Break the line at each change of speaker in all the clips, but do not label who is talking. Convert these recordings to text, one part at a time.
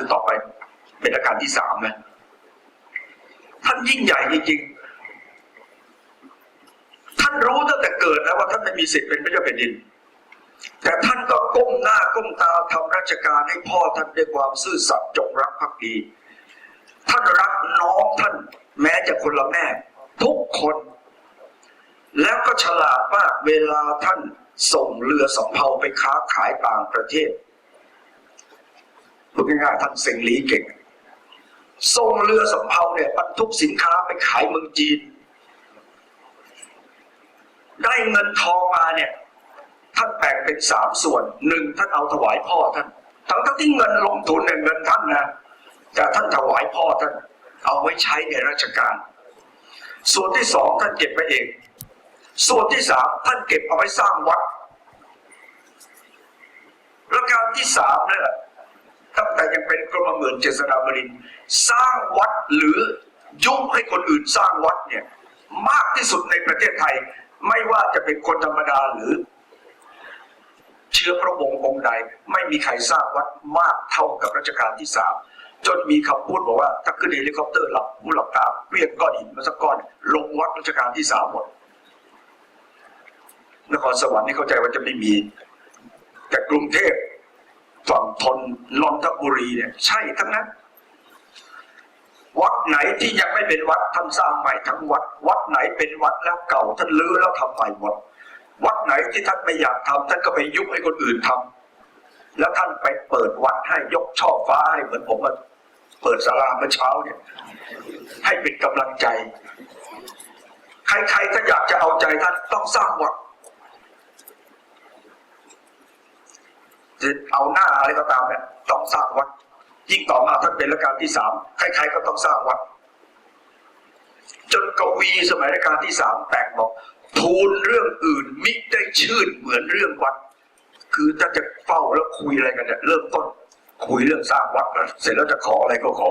คือต่อไปเป็นรัชกาลที่สามนะท่านยิ่งใหญ่จริงๆ ท่านรู้ตั้งแต่เกิดแล้วว่าท่านไม่มีสิทธิ์เป็นพระเจ้าแผ่นดิน แต่ท่านก็ก้มหน้าก้มตาทำราชการให้พ่อท่านด้วยความซื่อสัตย์จงรักภักดี ท่านรักน้องท่านแม้จะคนละแม่ ทุกคน แล้วก็ฉลาดมากเวลาท่านส่งเรือสำเภาไปค้าขายต่างประเทศ พูดง่ายๆท่านเซ็งหลีเก่งส่งเรือสำเภาเนี่ยบรรทุกสินค้าไปขายเมืองจีน ได้เงินทองมาเนี่ย ท่านแบ่งเป็นสามส่วนหนึ่งท่านเอาถวายพ่อท่านทั้งทั้งที่เงินลงทุนเนี่ยเงินท่านนะแต่ท่านถวายพ่อท่าน เอาไว้ใช้ในราชการ ส่วนที่สองท่านเก็บไปเอง ส่วนที่สามท่านเก็บเอาไว้สร้างวัดและการที่สามเนี่ย แต่ยังเป็นกรมเหมื่นเจษฎาบรินสร้างวัดหรือยุให้คนอื่นสร้างวัดเนี่ยมากที่สุดในประเทศไทย ไม่ว่าจะเป็นคนธรรมดาหรือ เชื้อพระวงศ์องค์ใดไม่มีใครสร้างวัดมากเท่ากับรัชกาลที่สามจนมีคำพูดบอกว่าถ้าขึ้นเฮลิคอปเตอร์หลับหูหลับตาเพี้ยงก้อนหินมาสักก้อน ลงวัดรัชกาลที่สามหมดนครสวรรค์นี่เข้าใจว่าจะไม่มี แต่กรุงเทพ ฝั่งทนนนทบุรีเนี่ย ใช่ทั้งนั้น วัดไหนที่ยังไม่เป็นวัดท่านสร้างใหม่ทั้งวัด วัดไหนเป็นวัดแล้วเก่าท่านลื้อแล้วทำใหม่หมดวัดไหนที่ท่านไม่อยากทำท่านก็ไปยุบให้คนอื่นทำแล้วท่านไปเปิดวัดให้ยกช่อฟ้าให้เหมือนผมมาเปิดศาลาเมื่อเช้าเนี่ย ให้เป็นกำลังใจ ใครๆถ้าอยากจะเอาใจท่านต้องสร้างวัด จะเอาหน้าอะไรก็ตามเนี่ยต้องสร้างวัด ยิ่งต่อมาท่านเป็นรัชกาลที่สามใครๆก็ต้องสร้างวัด จนกวีสมัยรัชกาลที่สามแต่งบอกทูลเรื่องอื่นมิได้ชื่นเหมือนเรื่องวัด คือถ้าจะเฝ้าแล้วคุยอะไรกันเนี่ยเริ่มต้นคุยเรื่องสร้างวัดเสร็จแล้วจะขออะไรก็ขอ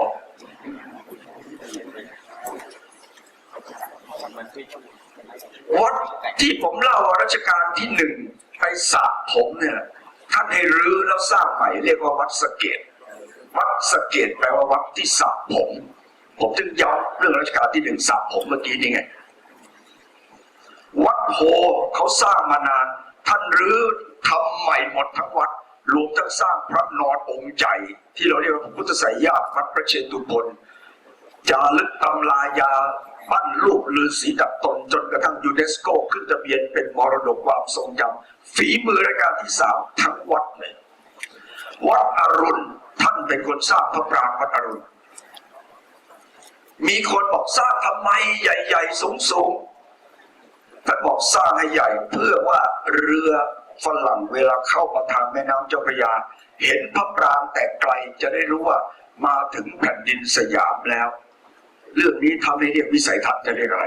วัดที่ผมเล่าว่ารัชกาลที่หนึ่งไปสระผมเนี่ย ท่านให้รื้อแล้วสร้างใหม่เรียกว่าวัดสะเกต วัดสะเกตแปลว่าวัดที่สระผม ผมถึงย้ำเรื่องรัชกาลที่หนึ่งสระผมเมื่อกี้นี่ไง วัดโพเขาสร้างมานาน ท่านรื้อทำใหม่หมดทั้งวัดรวมทั้งสร้างพระนอนองค์ใหญ่ ที่เราเรียกว่าพุทธไสยญาติวัดพระเชตุพนจารึกตำลายา ปั้นรูปฤาษีดับตนจนกระทั่งยูเนสโกขึ้นทะเบียนเป็นมรดกความทรงจำฝีมือรายการที่สามทั้งวัดเลยวัดอรุณท่านเป็นคนสร้างพระปรางวัดอรุณ มีคนบอกสร้างทำไมใหญ่ๆสูงๆท่านบอกสร้างให้ใหญ่เพื่อว่าเรือฝรั่งเวลาเข้ามาทางแม่น้ำเจ้าพระยา เห็นพระปรางแต่ไกลจะได้รู้ว่ามาถึงแผ่นดินสยามแล้ว เรื่องนี้ทำให้เรียกวิสัยทัศน์จะเรียกอะไร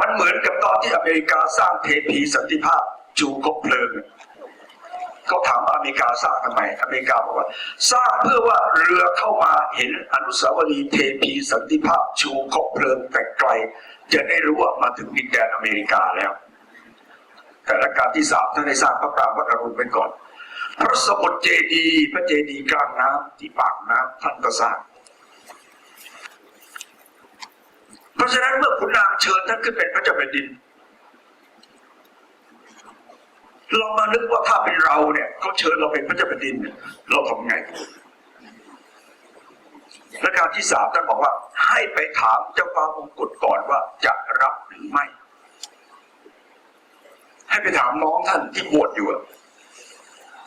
มันเหมือนกับตอนที่อเมริกาสร้างเทพีสันติภาพ จูคบเพลิงเขาถามอเมริกาสร้างทำไม อเมริกาบอกว่า สร้างเพื่อว่าเรือเข้ามาเห็นอนุสาวรีย์เทพีสันติภาพ ชูคบเพลิงแต่ไกล จะได้รู้ว่ามาถึงดินแดนอเมริกาแล้ว แต่ละการที่สามท่านได้สร้างพระปรางวัดอรุณไปก่อน พระสมุทรเจดีพระเจดีกลางน้ำที่ปากน้ำท่านก็สร้างเพราะฉะนั้นเมื่อขุนนางเชิญท่านขึ้นเป็นพระเจ้าแผ่นดินลองมานึกว่าถ้าเป็นเราเนี่ยเขาเชิญเราเป็นพระเจ้าแผ่นดินเราทำไงและการที่สามท่านบอกว่า ให้ไปถามเจ้าฟ้ามงกุฎก่อนว่าจะรับหรือไม่ ให้ไปถามน้องท่านที่บวชอยู่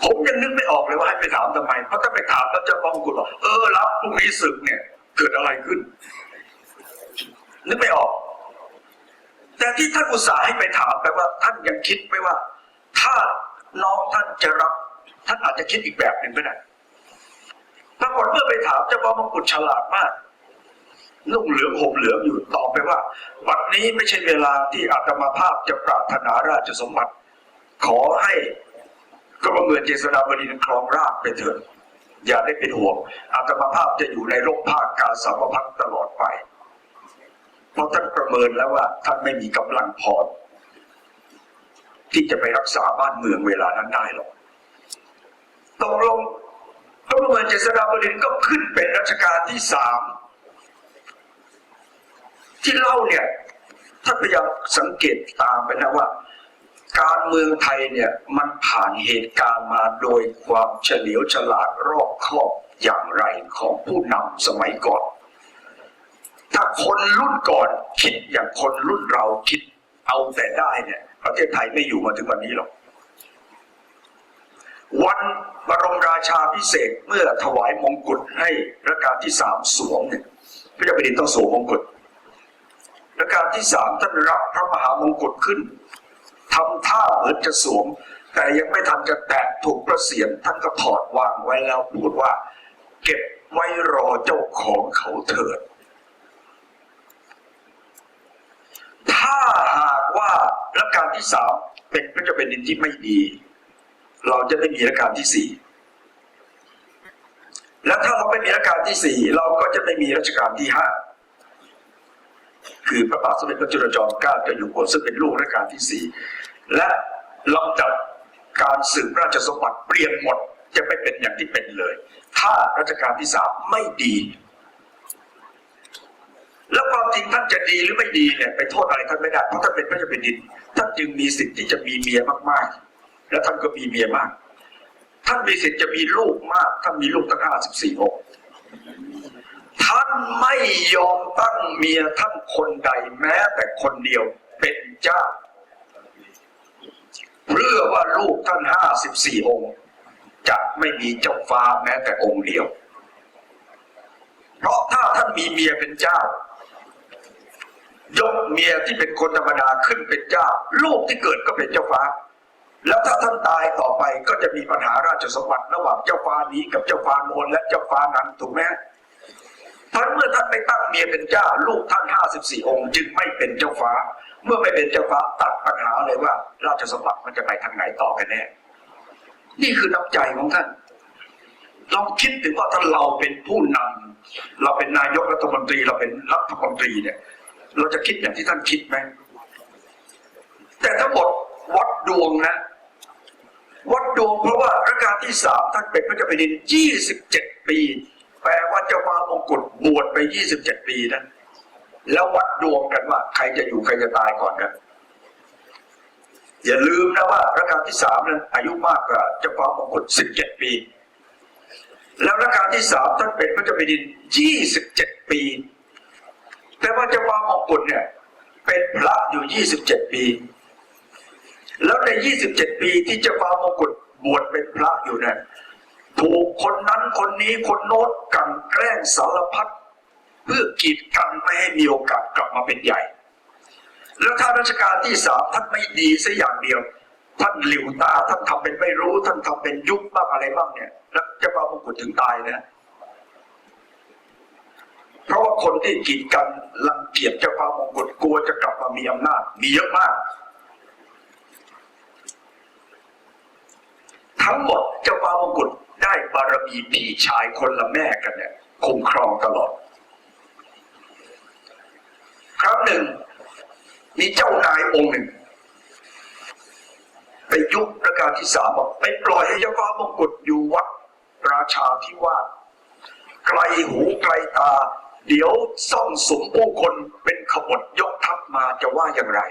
ผมยังนึกไม่ออกเลยว่าให้ไปถามทำไม เพราะถ้าไปถามแล้วเจ้าฟ้ามงกุฎบอกเออรับพรุ่งนี้ศึกเนี่ย เกิดอะไรขึ้น นึกไม่ออก แต่ที่ท่านอุตส่าห์ให้ไปถามแปลว่า ท่านยังคิดไว้ว่า ถ้าน้องท่านจะรับ ท่านอาจจะคิดอีกแบบหนึ่งก็ได้ปรากฏเมื่อไปถามเจ้าพ่อมงกุฎฉลาดมากนุ่งเหลืองห่มเหลืองอยู่ตอบไปว่าวันนี้ไม่ใช่เวลาที่อาตมาภาพจะปรารถนาราชสมบัติ ขอให้ กรมเมืองเจษฎาบดินครองราชไปเถิดอย่าได้เป็นห่วงอาตมาภาพจะอยู่ในร่มผ้ากาสาวพักตลอดไป เพราะท่านประเมินแล้วว่าท่านไม่มีกำลังพอที่จะไปรักษาบ้านเมืองเวลานั้นได้หรอกตกลงเจษฎาบดินก็ขึ้นเป็นรัชกาลที่สามที่เล่าเนี่ยท่านพยายามสังเกตตามไปนะว่า การเมืองไทยเนี่ยมันผ่านเหตุการณ์มาโดยความเฉลียวฉลาดรอบคอบอย่างไรของผู้นำสมัยก่อน ถ้าคนรุ่นก่อนคิดอย่างคนรุ่นเราคิดเอาแต่ได้เนี่ย ประเทศไทยไม่อยู่มาถึงวันนี้หรอก วันบรมราชาพิเศษเมื่อถวายมงกุฎให้รัชกาลที่สามสวมเนี่ยพระเจ้าแผ่นดินต้องสวมมงกุฎรัชกาลที่สามท่านรับพระมหามงกุฎขึ้น ทำท่าเหมือนจะสวม แต่ยังไม่ทันจะแตะถูกประเสียนท่านก็ถอดวางไว้แล้วพูดว่า เก็บไว้รอเจ้าของเขาเถิด ถ้าหากว่ารัชกาลที่สามเป็นพระเจ้าแผ่นดินที่ไม่ดี เราจะไม่มีรัชกาลที่สี่และถ้าเราไม่มีรัชกาลที่สี่เราก็จะไม่มีรัชกาลที่ห้าคือพระบาทสมเด็จพระจุลจอมเกล้าเจ้าอยู่หัวซึ่งเป็นลูกรัชกาลที่สี่ และลำดับการสืบราชสมบัติเปลี่ยนหมดจะไม่เป็นอย่างที่เป็นเลย ถ้ารัชกาลที่สามไม่ดี แล้วความจริงท่านจะดีหรือไม่ดีเนี่ยไปโทษอะไรท่านไม่ได้เพราะท่านเป็นพระเจ้าแผ่นดิน ท่านจึงมีสิทธิ์ที่จะมีเมียมากๆ แล้วท่านก็มีเมียมาก ท่านมีสิทธิ์จะมีลูกมาก ท่านมีลูกตั้งห้าสิบสี่องค์ท่านไม่ยอมตั้งเมียท่านคนใดแม้แต่คนเดียวเป็นเจ้า เพื่อว่าลูกท่านห้าสิบสี่องค์จะไม่มีเจ้าฟ้าแม้แต่องค์เดียว เพราะถ้าท่านมีเมียเป็นเจ้า ยกเมียที่เป็นคนธรรมดาขึ้นเป็นเจ้า ลูกที่เกิดก็เป็นเจ้าฟ้า แล้วถ้าท่านตายต่อไปก็จะมีปัญหาราชสมบัติระหว่างเจ้าฟ้านี้กับเจ้าฟ้าโนนและเจ้าฟ้านั้นถูกไหมท่านเมื่อท่านไม่ตั้งเมียเป็นเจ้า ลูกท่านห้าสิบสี่องค์ จึงไม่เป็นเจ้าฟ้า เมื่อไม่เป็นเจ้าฟ้าตัดปัญหาเลยว่า ราชสมบัติมันจะไปทางไหนต่อกันแน่ นี่คือน้ำใจของท่านลองคิดถึงว่าถ้าเราเป็นผู้นำเราเป็นนายกรัฐมนตรี เราเป็นรัฐมนตรีเนี่ย เราจะคิดอย่างที่ท่านคิดไหมแต่ทั้งหมดวัดดวงนะ วัดดวงเพราะว่ารัชกาลที่สามท่านเป็นพระเจ้าแผ่นดินยี่สิบเจ็ดปี แปลว่าเจ้าฟ้ามงกุฎบวชไปยี่สิบเจ็ดปีนะ แล้ววัดดวงกันว่า ใครจะอยู่ใครจะตายก่อนกัน อย่าลืมนะว่ารัชกาลที่สามนั้นอายุมากกว่าเจ้าฟ้ามงกุฎสิบเจ็ดปี แล้วรัชกาลที่สามท่านเป็นพระเจ้าแผ่นดินยี่สิบเจ็ดปี แต่ว่าเจ้าฟ้ามงกุฎเนี่ย เป็นพระอยู่ยี่สิบเจ็ดปี แล้วในยี่สิบเจ็ดปีที่เจ้าฟ้ามงกุฎบวชเป็นพระอยู่เนี่ยถูกคนนั้นคนนี้คนโน้นกันแกล้งสารพัด เพื่อกีดกันไม่ให้มีโอกาสกลับมาเป็นใหญ่ แล้วถ้ารัชกาลที่สามท่านไม่ดีสัอย่างเดียว ท่านหลิวตาท่านทำเป็นไม่รู้ ท่านทำเป็นยุบบ้างอะไรบ้างเนี่ย แล้วเจ้าฟ้ามงกุฎถึงตายนะเพราะว่าคนที่กีดกันรังเกียจเจ้าฟ้ามงกุฎกลัวจะกลับมามีอำนาจ มีเยอะมาก ทั้งหมดเจ้าฟ้ามงกุฎได้บารมีพี่ชายคนละแม่กันเนี่ยคุ้มครองตลอด ครั้งหนึ่ง มีเจ้านายองค์หนึ่ง ไปยุบรัชกาลที่สามไปปล่อยให้เจ้าฟ้ามงกุฎอยู่วัดราชาที่ว่าไกลหูไกลตา เดี๋ยวซ่องสมผู้คนเป็นขบฏยกทัพมาจะว่าอย่างไร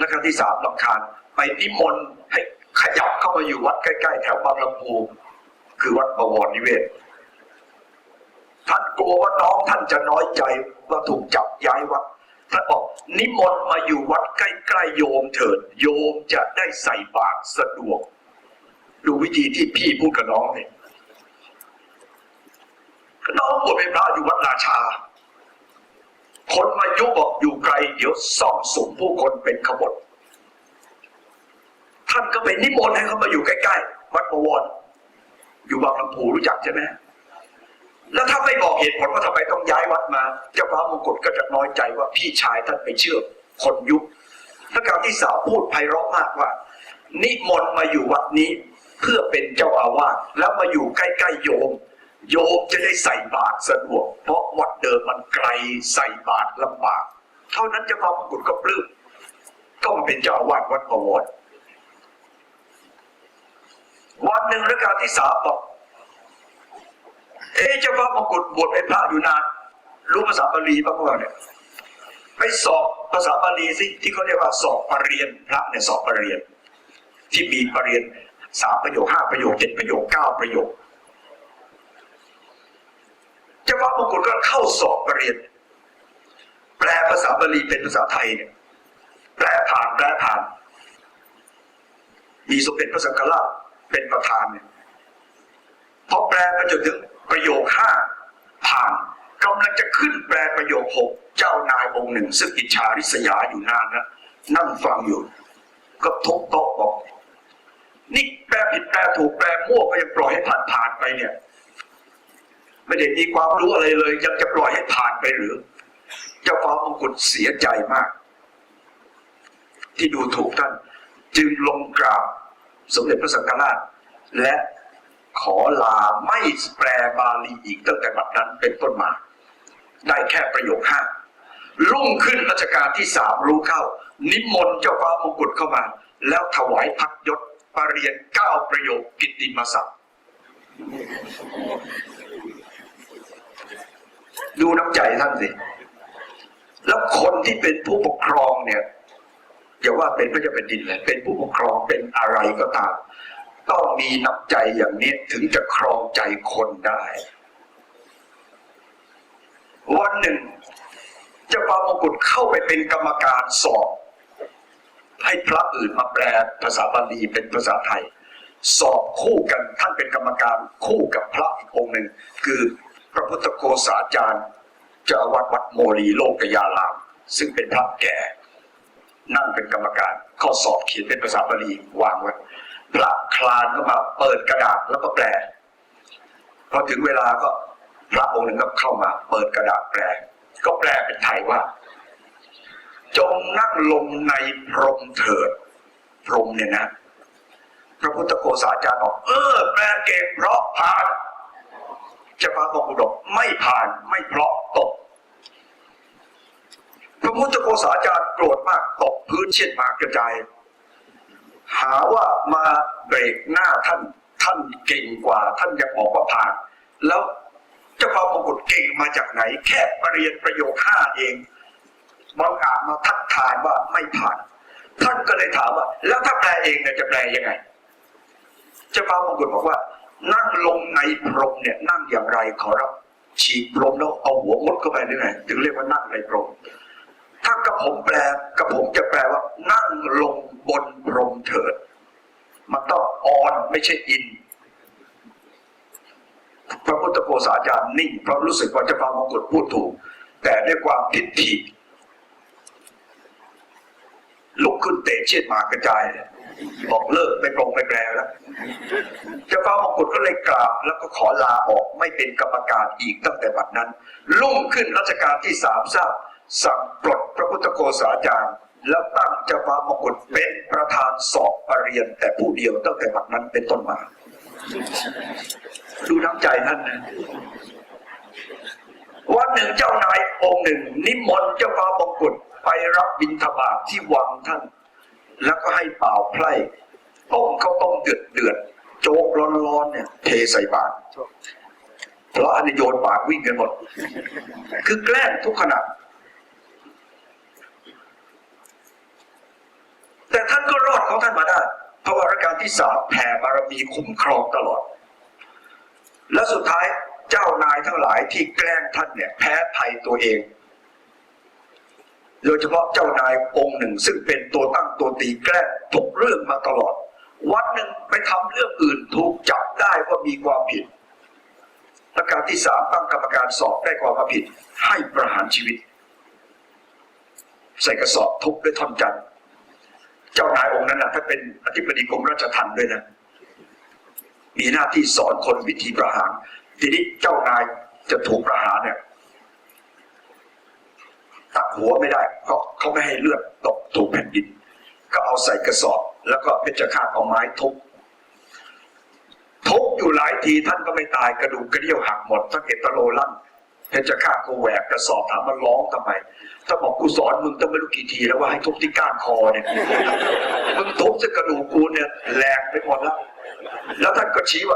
รัชกาลที่สามลำคาญไปนิมนต์ให้ขยับเข้ามาอยู่วัดใกล้ๆ แถวบางลำพูคือวัดบวรนิเวศ ท่านกลัวว่าน้องท่านจะน้อยใจว่าถูกจับย้ายวัด ท่านบอกนิมนต์มาอยู่วัดใกล้ๆโยมเถิด โยมจะได้ใส่บาตรสะดวก ดูวิธีที่พี่พูดกับน้องเนี่ยน้องบวชเป็นพระอยู่วัดราชา คนมายุบอกอยู่ไกล เดี๋ยวส่องสุมผู้คนเป็นขบฏท่านก็ไปนิมนต์ให้เขามาอยู่ใกล้ๆวัดประวรอยู่บางลำพูรู้จักใช่ไหม แล้วถ้าไม่บอกเหตุผลว่าทำไมต้องย้ายวัดมาเจ้าฟ้ามงกุฎก็จะน้อยใจว่าพี่ชายท่านไปเชื่อคนยุคพระการที่สาวพูดไพเราะมากว่า นิมนต์มาอยู่วัดนี้เพื่อเป็นเจ้าอาวาสแล้วมาอยู่ใกล้ๆโยม โยมจะได้ใส่บาตรสะดวก เพราะวัดเดิมมันไกลใส่บาตรลำบาก เท่านั้นเจ้าฟ้ามงกุฎก็ปลื้มก็มาเป็นเจ้าอาวาสวัดประวรวันหนึ่งรัชกาลที่สามบอก เอ๊ะเจ้าฟ้ามงกุฎบวชเป็นพระอยู่นาน รู้ภาษาบาลีบ้างเปล่าเนี่ยไปสอบภาษาบาลีสิที่เขาเรียกว่าสอบปรริญญาพระเนี่ยสอบปรริญญาที่มีปรริญญาสามประโยคห้าประโยคเจ็ดประโยคเก้าประโยคเจ้าฟ้ามงกุฎก็เข้าสอบปรริญญาแปลภาษาบาลีเป็นภาษาไทยเนี่ยแปลผ่านแปลผ่าน มีสมเด็จพระสังฆราชเป็นประธานเนี่ยพอแปลไปจนถึง ประโยคห้าผ่านกำลังจะขึ้นแปลประโยคหกเจ้านายองค์หนึ่ง ซึ่งอิจฉาริษยาอยู่นานนะนั่งฟังอยู่ ก็ทุบโต๊ะบอก นี่แปลผิดแปลถูกแปลมั่วก็ยังปล่อยให้ผ่านผ่านไปเนี่ย ไม่ได้มีความรู้อะไรเลย ยังจะปล่อยให้ผ่านไปหรือ เจ้าฟ้ามงกุฎเสียใจมาก ที่ดูถูกท่าน จึงลงกราบสมเด็จพระสังฆราชและ ขอลาไม่แปลบาลีอีกตั้งแต่บัดนั้นเป็นต้นมา ได้แค่ประโยคห้ารุ่งขึ้นรัชกาลที่สามรู้เข้า นิมนต์เจ้าฟ้ามงกุฎเข้ามา แล้วถวายพักยศปรริญญาเก้าประโยคกิตติมศักดิ์ดูน้ำใจท่านสิ แล้วคนที่เป็นผู้ปกครองเนี่ยอย่าว่าเป็นพระเจ้าแผ่นดินเลยเป็นผู้ปกครองเป็นอะไรก็ตาม ต้องมีน้ำใจอย่างนี้ถึงจะครองใจคนได้ วันหนึ่งเจ้าฟ้ามงกุฎเข้าไปเป็นกรรมการสอบ ให้พระอื่นมาแปลภาษาบาลีเป็นภาษาไทย สอบคู่กันท่านเป็นกรรมการคู่กับพระอีกองค์หนึ่ง คือพระพุทธโฆษาจารย์เจ้าอาวัดวัดโมลีโลกยาราม ซึ่งเป็นพระแก่ นั่งเป็นกรรมการข้อสอบเขียนเป็นภาษาบาลีวางไว้ พระคลานเข้ามาเปิดกระดาษแล้วก็แปลพอถึงเวลาก็พระองค์หนึ่งก็เข้ามา เปิดกระดาษแปล ก็แปลเป็นไทยว่า จงนั่งลงในพรมเถิด พรมเนี่ยนะ พระพุทธโฆษาจารย์บอก เออ แปลเก่งเพราะผ่านจะพาบอกอุดมไม่ผ่านไม่เพราะตกพระพุทธโฆษาจารย์โกรธมากตกพื้นเช่นหมากกระจาย หาว่ามาเบรกหน้าท่านท่านเก่งกว่า ท่านยังบอกว่าผ่าน แล้วเจ้าฟ้ามงกุฎเก่งมาจากไหน แค่ปรริญญาประโยคห้าเองบางอาจมาทักทายว่าไม่ผ่าน ท่านก็เลยถามว่า แล้วถ้าแปลเองเนี่ยจะแปลยังไง เจ้าฟ้ามงกุฎบอกว่า นั่งลงในพรมเนี่ยนั่งอย่างไรขอรับฉีกพรมแล้วเอาหัวมุดเข้าไปหรือไงจึงเรียกว่านั่งในพรมถ้ากระผมแปลกระผมจะแปลว่า นั่งลง บนพรมเถิด มันต้องออนไม่ใช่อิน พระพุทธโฆษาจารย์นิ่งเพราะรู้สึกว่าเจะพามงกุฎพูดถูก แต่ด้วยความทิฏฐิลุกขึ้นเตะเชือดหมากระจายบอกเลิกไม่ปรงไม่แปลแล้วเจ้าฟ้ามงกุฎก็เลยกราบ แล้วก็ขอลาออกไม่เป็นกรรมการอีกตั้งแต่บัดนั้น ลุ่งขึ้นรัชกาลที่สามทราบสั่งปลดพระพุทธโฆษาจารย์ แล้วตั้งเจ้าฟ้ามงกุฎเป็นประธานสอบปรริญญาแต่ผู้เดียวตั้งแต่บัดนั้นเป็นต้นมา ดูน้ำใจท่านนะวันหนึ่งเจ้านายองค์หนึ่ง นิมนต์เจ้าฟ้ามงกุฎไปรับบิณฑบาตที่วังท่าน แล้วก็ให้เป่าไพร่ต้มข้าวต้มเดือดเดือดโจ๊กร้อนๆเนี่ยเทใส่บาตรเพราะอันนี้โยนบาตรวิ่งกันหมด คือแกล้งทุกขณะ แต่ท่านก็รอดของท่านมาได้เพราะว่ารัชกาลที่สามแผ่บารมีคุ้มครองตลอด และสุดท้ายเจ้านายทั้งหลายที่แกล้งท่านเนี่ยแพ้ภัยตัวเอง โดยเฉพาะเจ้านายองค์หนึ่ง ซึ่งเป็นตัวตั้งตัวตีแกล้งทุกเรื่องมาตลอด วันหนึ่งไปทำเรื่องอื่นถูกจับได้ว่ามีความผิดรัชกาลที่สามตั้งกรรมการสอบได้ความผิดให้ประหารชีวิต ใส่กระสอบทุบด้วยท่อนจันทร์ เจ้านายองค์นั้นนะถ้าเป็นอธิบดีกรมราชทัณฑ์ด้วยนะ มีหน้าที่สอนคนวิธีประหาร ทีนี้เจ้านายจะถูกประหารเนี่ยตัดหัวไม่ได้ เพราะเขาไม่ให้เลือดตกถูกแผ่นดิน ก็เอาใส่กระสอบ แล้วก็เพชฌฆาตเอาไม้ทุบทุบอยู่หลายทีท่านก็ไม่ตายกระดูกกระเดี่ยวหักหมดทั้งเอตโลลั่นเพชฌฆาตก็แหวกกระสอบถามมันร้องทำไม ถ้าบอกกูสอนมึงต้องไม่รู้กี่ทีแล้วว่าให้ทุบที่ก้านคอเนี่ยมึงทุบจะกระดูกกูเนี่ยแหลกไปหมดแล้ว แล้วท่านก็ชี้ว่า